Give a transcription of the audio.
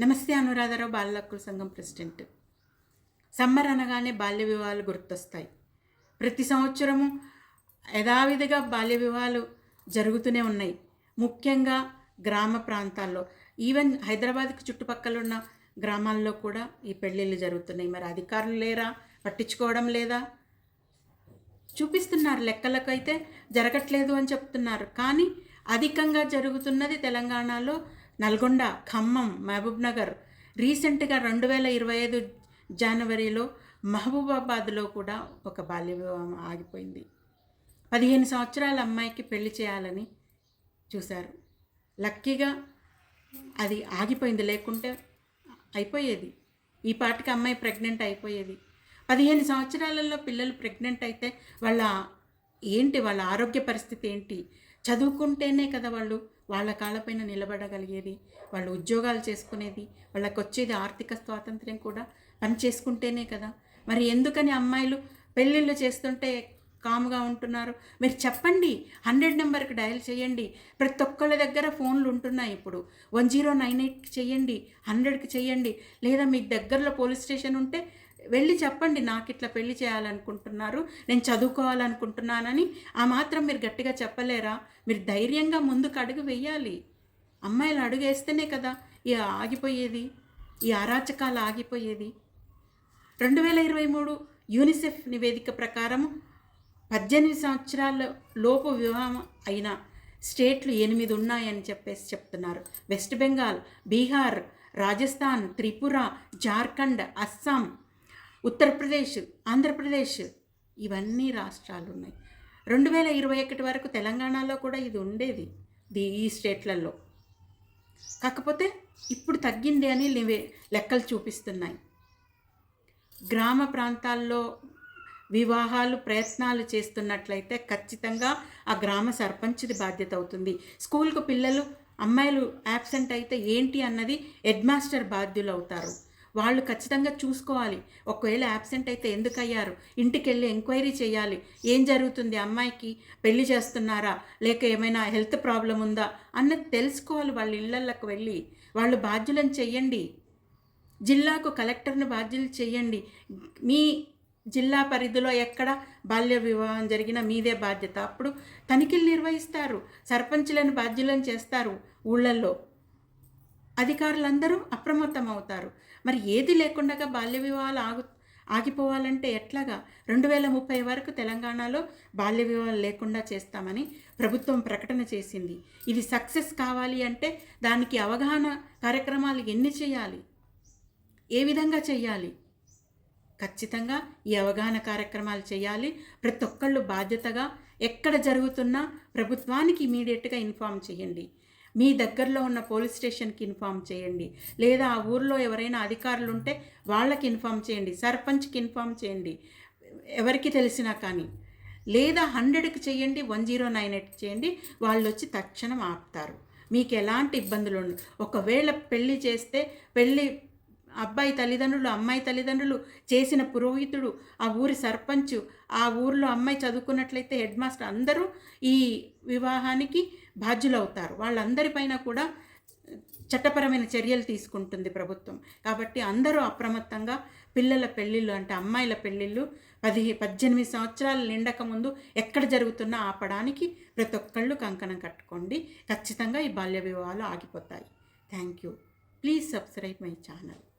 నమస్తే అనురాధారావు బాల హక్కుల సంఘం ప్రెసిడెంట్. సమ్మర్ అనగానే బాల్య వివాహాలు గుర్తొస్తాయి. ప్రతి సంవత్సరము యథావిధిగా బాల్య వివాహాలు జరుగుతూనే ఉన్నాయి. ముఖ్యంగా గ్రామ ప్రాంతాల్లో ఈవెన్ హైదరాబాద్కి చుట్టుపక్కల ఉన్న గ్రామాల్లో కూడా ఈ పెళ్ళిళ్ళు జరుగుతున్నాయి. మరి అధికారులు లేరా? పట్టించుకోవడం లేదా? చూపిస్తున్నారు. లెక్కలకైతే జరగట్లేదు అని చెప్తున్నారు. కానీ అధికంగా జరుగుతున్నది తెలంగాణలో నల్గొండ ఖమ్మం మహబూబ్నగర్. రీసెంట్గా రెండు వేల ఇరవై ఐదు జనవరిలో మహబూబాబాద్లో కూడా ఒక బాల్య వివాహం ఆగిపోయింది. పదిహేను సంవత్సరాల అమ్మాయికి పెళ్ళి చేయాలని చూశారు. లక్కీగా అది ఆగిపోయింది లేకుంటే అయిపోయేది. ఈ పాటికి అమ్మాయి ప్రెగ్నెంట్ అయిపోయేది. పదిహేను సంవత్సరాలలో పిల్లలు ప్రెగ్నెంట్ అయితే వాళ్ళ ఏంటి వాళ్ళ ఆరోగ్య పరిస్థితి ఏంటి చదువుకుంటేనే కదా వాళ్ళు వాళ్ళ కాళ్ళపైన నిలబడగలిగేది వాళ్ళు ఉద్యోగాలు చేసుకునేది వాళ్ళకి వచ్చేది ఆర్థిక స్వాతంత్ర్యం కూడా పని చేసుకుంటేనే కదా. మరి ఎందుకని అమ్మాయిలు పెళ్ళిళ్ళు చేస్తుంటే కాముగా ఉంటున్నారు? మీరు చెప్పండి హండ్రెడ్ నెంబర్కి డయల్ చేయండి. ప్రతి ఒక్కళ్ళ దగ్గర ఫోన్లు ఉంటున్నాయి ఇప్పుడు. వన్ జీరో నైన్ ఎయిట్కి చేయండి హండ్రెడ్కి చేయండి. లేదా మీ దగ్గరలో పోలీస్ స్టేషన్ ఉంటే వెళ్ళి చెప్పండి నాకు ఇట్లా పెళ్ళి చేయాలనుకుంటున్నారు నేను చదువుకోవాలనుకుంటున్నానని. ఆ మాత్రం మీరు గట్టిగా చెప్పలేరా? మీరు ధైర్యంగా ముందుకు అడుగు వెయ్యాలి అమ్మాయిలు అడుగేస్తేనే కదా ఈ ఆగిపోయేది ఈ అరాచకాలు ఆగిపోయేది. రెండు వేల ఇరవై మూడు యూనిసెఫ్ నివేదిక ప్రకారం పద్దెనిమిది సంవత్సరాల లోపు వివాహం అయిన స్టేట్లు ఎనిమిది ఉన్నాయని చెప్పేసి చెప్తున్నారు. వెస్ట్ బెంగాల్ బీహార్ రాజస్థాన్ త్రిపుర జార్ఖండ్ అస్సాం ఉత్తరప్రదేశ్ ఆంధ్రప్రదేశ్ ఇవన్నీ రాష్ట్రాలు ఉన్నాయి రెండు వేల ఇరవై ఒకటి వరకు తెలంగాణలో కూడా ఇది ఉండేది ది ఈ స్టేట్లలో. కాకపోతే ఇప్పుడు తగ్గింది అని లెక్కలు చూపిస్తున్నాయి. గ్రామ ప్రాంతాల్లో వివాహాలు ప్రయత్నాలు చేస్తున్నట్లయితే ఖచ్చితంగా ఆ గ్రామ సర్పంచ్ది బాధ్యత అవుతుంది. స్కూల్కు పిల్లలు అమ్మాయిలు యాబ్సెంట్ అయితే ఏంటి అన్నది హెడ్మాస్టర్ బాధ్యులు అవుతారు వాళ్ళు ఖచ్చితంగా చూసుకోవాలి. ఒకవేళ యాబ్సెంట్ అయితే ఎందుకు అయ్యారు ఇంటికి వెళ్ళి ఎంక్వైరీ చేయాలి. ఏం జరుగుతుంది? అమ్మాయికి పెళ్ళి చేస్తున్నారా? లేక ఏమైనా హెల్త్ ప్రాబ్లం ఉందా? అన్నది తెలుసుకోవాలి వాళ్ళ ఇళ్ళకి వెళ్ళి. వాళ్ళు బాధ్యులను చెయ్యండి. జిల్లాకు కలెక్టర్ని బాధ్యులు చేయండి మీ జిల్లా పరిధిలో ఎక్కడ బాల్య వివాహం జరిగినా మీదే బాధ్యత. అప్పుడు తనిఖీలు నిర్వహిస్తారు. సర్పంచులను బాధ్యులను చేస్తారు ఊళ్ళల్లో. అధికారులందరూ అప్రమత్తం అవుతారు మరి ఏది లేకుండా బాల్య వివాహాలు ఆగు ఆగిపోవాలంటే ఎట్లాగా? రెండు వేల ముప్పై వరకు తెలంగాణలో బాల్య వివాహాలు లేకుండా చేస్తామని ప్రభుత్వం ప్రకటన చేసింది. ఇది సక్సెస్ కావాలి అంటే దానికి అవగాహన కార్యక్రమాలు ఎన్ని చేయాలి? ఏ విధంగా చేయాలి? ఖచ్చితంగా ఈ అవగాహన కార్యక్రమాలు చేయాలి. ప్రతి ఒక్కళ్ళు బాధ్యతగా ఎక్కడ జరుగుతున్నా ప్రభుత్వానికి ఇమీడియట్గా ఇన్ఫామ్ చేయండి. మీ దగ్గరలో ఉన్న పోలీస్ స్టేషన్కి ఇన్ఫామ్ చేయండి. లేదా ఆ ఊర్లో ఎవరైనా అధికారులు ఉంటే వాళ్ళకి ఇన్ఫామ్ చేయండి. సర్పంచ్కి ఇన్ఫామ్ చేయండి. ఎవరికి తెలిసినా కానీ. లేదా హండ్రెడ్కి చేయండి వన్ జీరో నైన్ ఎయిట్ చేయండి. వాళ్ళు వచ్చి తక్షణం ఆపుతారు. మీకు ఎలాంటి ఇబ్బందులు ఉండవు ఒకవేళ పెళ్ళి చేస్తే పెళ్ళి అబ్బాయి తల్లిదండ్రులు అమ్మాయి తల్లిదండ్రులు చేసిన పురోహితుడు ఆ ఊరి సర్పంచ్ ఆ ఊరిలో అమ్మాయి చదువుకున్నట్లయితే హెడ్ మాస్టర్ అందరూ ఈ వివాహానికి బాధ్యులవుతారు. వాళ్ళందరిపైన కూడా చట్టపరమైన చర్యలు తీసుకుంటుంది ప్రభుత్వం. కాబట్టి అందరూ అప్రమత్తంగా పిల్లల పెళ్ళిళ్ళు అంటే అమ్మాయిల పెళ్ళిళ్ళు పది పద్దెనిమిది సంవత్సరాలు నిండక ముందు ఎక్కడ జరుగుతున్నా ఆపడానికి ప్రతి ఒక్కళ్ళు కంకణం కట్టుకోండి. ఖచ్చితంగా ఈ బాల్య వివాహాలు ఆగిపోతాయి. Thank you. Please subscribe my channel.